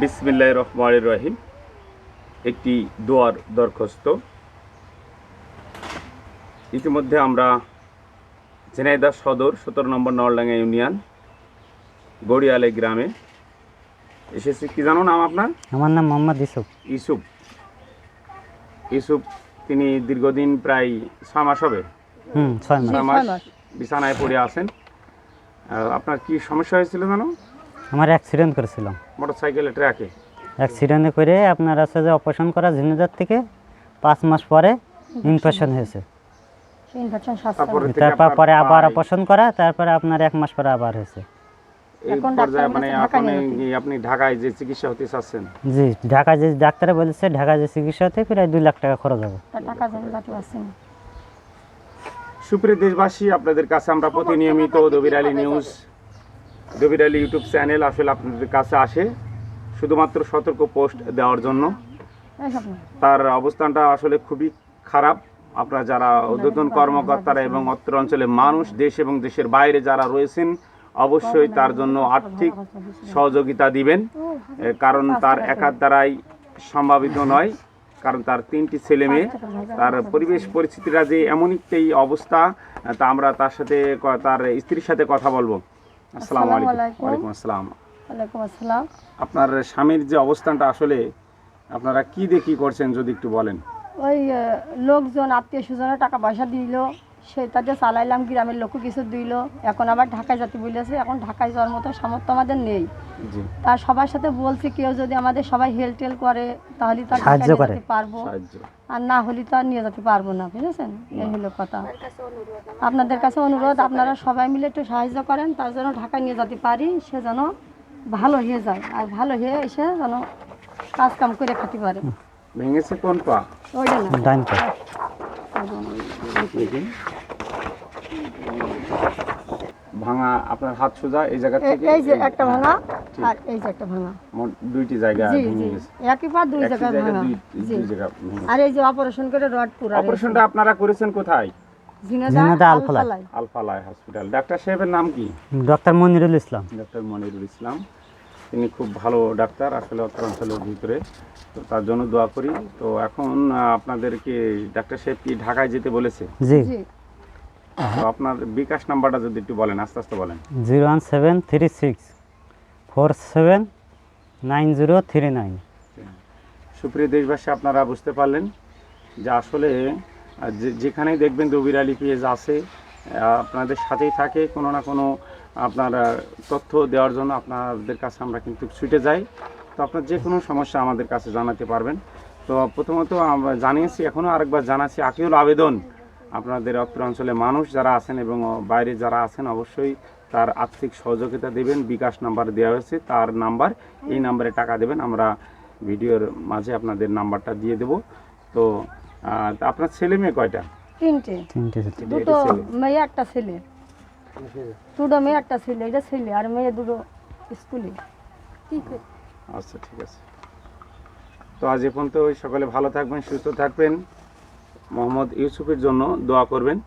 বিসমিল্লাহ রহমান রহিম। একটি দোয়ার দরখাস্ত। ইতিমধ্যে আমরা ঝিনাইদহ সদর সতেরো নম্বর নলডাঙ্গা ইউনিয়ন গড়িয়ালে গ্রামে এসেছি। কি জানো নাম আপনার? আমার নাম মোহাম্মদ ইসুফ ইসুফ ইসুফ তিনি দীর্ঘদিন প্রায় ছয় মাস হবে? ছয় মাস। বিছানায় পড়ে আছেন। আপনার কি সমস্যা হয়েছিল জানো? আমার অ্যাক্সিডেন্ট করেছিলাম। মোটর সাইকেলে ট্র্যাকে অ্যাক্সিডেন্টে করে আপনার আছে যে অপারেশন করা ঝিনাইদহ থেকে পাঁচ মাস পরে ইনফেকশন হয়েছে। তারপরে তারপর পরে আবার অপারেশন করা তারপরে আপনার এক মাস পরে আবার হয়েছে। মানে আপনি ঢাকায় যে চিকিৎসা হতে চাচ্ছেন? জি ঢাকা যে ডাক্তারে বলেছে ঢাকা যে চিকিৎসা হতে প্রায় দুই লাখ টাকা খরচ হবে। টাকা সুপ্রিয় দেশবাসী আপনাদের কাছে আমরা প্রতিনিয়মিত Dabir Ali news Dabir Ali YouTube channel আসলে আপনাদের কাছে আসে। শুধুমাত্র সতর্ক পোস্ট দেওয়ার জন্য। তার অবস্থানটা আসলে খুবই খারাপ। আপনারা যারা উদ্বোধন কর্মকর্তারা এবং অত্র অঞ্চলে মানুষ, দেশ এবং দেশের বাইরে যারা রয়েছেন, অবশ্যই তার জন্য আর্থিক সহযোগিতা দিবেন। কারণ তার একার দ্বারাই সম্ভাবিত নয়। কারণ তার তিনটি ছেলে মেয়ে। তার পরিবেশ পরিস্থিতিটা যে এমন একটি অবস্থা, তা আমরা তার সাথে তার স্ত্রীর সাথে কথা বলব। আসসালামু আলাইকুম। ওয়ালাইকুম আসসালাম। ওয়ালাইকুম আসসালাম। আপনার স্বামীর যে অবস্থানটা আসলে আপনারা কি দেখি কি করছেন যদি একটু বলেন? ওই লোকজন আত্মীয় স্বজনের টাকা পয়সা দিল। সেটাতে চালাইলাম গ্রামের লোকও কিছু দিল। এখন আবার ঢাকায় যেতে বলেছে এখন ঢাকায় যাওয়ার মতো সামর্থ্য আমাদের নেই। জি। তার সবার সাথে বলছি কেউ যদি আমাদের সবাই হেল টেল করে তাহলে তার ঢাকায় সাহায্য নিয়ে যেতে পারব। আর না হলে তো আর নিয়ে যেতে পারব না বুঝেছেন? এই হলো কথা। আপনাদের কাছে অনুরোধ আপনারা সবাই মিলে একটু সাহায্য করেন তার জন্য ঢাকায় নিয়ে যেতে পারি সে যেন ভালো হয়ে যায় আর ভালো হয়ে এসে যেন কাজ কাম করে খেতে পারে। ভেঙেছে কোন পা? ওইটা না। ভাঙা আপনার হাত সোজা এই জায়গা থেকে এই যে একটা ভাঙা আর এই যে একটা ভাঙা। মোট দুইটি জায়গা ভেঙে গেছে। একই পা দুই জায়গা ভাঙা। দুই জায়গা আর এই যে অপারেশন করে রড পুরা অপারেশনটা আপনারা করেছেন কোথায়? ঝিনাইদহ আলফালায়। আলফালাই। হসপিটাল। ডাক্তার সাহেবের নাম কি? ডক্টর মনিরুল ইসলাম। ডক্টর মনিরুল ইসলাম। তিনি খুব ভালো ডাক্তার আসলে অত্র অঞ্চলের ভিতরে। তো তার জন্য দোয়া করি। তো এখন আপনাদেরকে ডাক্তার সাহেব কি ঢাকায় যেতে বলেছে? জি। জি। তো আপনার বিকাশ নাম্বারটা যদি একটু বলেন আস্তে আস্তে বলেন। Zero one seven three six four seven nine zero three nine. সুপ্রিয় দেশবাসী আপনারা বুঝতে পারলেন যে আসলে যে- যেখানেই দেখবেন রবির আলী পেজ আছে আপনাদের সাথেই থাকে। কোনো না কোনো আপনার তথ্য দেওয়ার জন্য আপনাদের কাছে আমরা কিন্তু ছুটে যাই। তো আপনার যে কোনো সমস্যা আমাদের কাছে জানাতে পারবেন। তো প্রথমত আমরা জানিয়েছি এখনও আরেকবার জানাচ্ছি আকিউল আবেদন। আপনাদের অত্র অঞ্চলে মানুষ যারা আছেন এবং বাইরে যারা আছেন অবশ্যই তার আর্থিক সহযোগিতা দেবেন। বিকাশ নাম্বার দেওয়া হয়েছে তার নাম্বার। এই নাম্বারে টাকা দেবেন আমরা ভিডিওর মাঝে আপনাদের নাম্বারটা দিয়ে দেব। তো আপনার ছেলে মেয়ে কয়টা? তিনটে। তিনটে দুটো মেয়ে একটা ছেলে। দুটো মেয়ে একটা ছেলে এটা ছেলে আর মেয়ে দুটো স্কুলে। আচ্ছা ঠিক আছে। তো আজ এ পর্যন্ত সকলে ভালো থাকবেন সুস্থ থাকবেন। মোহাম্মদ ইউসুফের জন্য দোয়া করবেন।